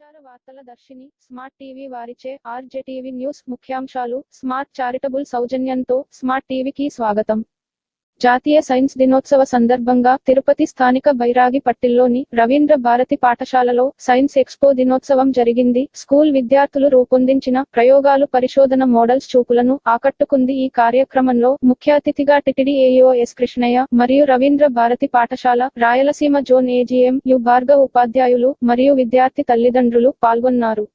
సమాచార వార్తల దర్శిని smart TV వారిచే ఆర్జేటీవీ న్యూస్ ముఖ్యాంశాలు స్మార్ట్ చారిటబుల్ సౌజన్యంతో స్మార్ట్ టీవీకి స్వాగతం. జాతీయ సైన్స్ దినోత్సవ సందర్భంగా తిరుపతి స్థానిక బైరాగి పట్టిల్లోని రవీంద్ర భారతి పాఠశాలలో సైన్స్ ఎక్స్పో దినోత్సవం జరిగింది. స్కూల్ విద్యార్థులు రూపొందించిన ప్రయోగాలు పరిశోధన మోడల్స్ చూపులను ఆకట్టుకుంది. ఈ కార్యక్రమంలో ముఖ్య అతిథిగా టిటిడి ఏఈఓ ఎస్ కృష్ణయ్య మరియు రవీంద్ర భారతి పాఠశాల Rayalaseema zone AGM U Bhargav ఉపాధ్యాయులు మరియు విద్యార్థి తల్లిదండ్రులు పాల్గొన్నారు.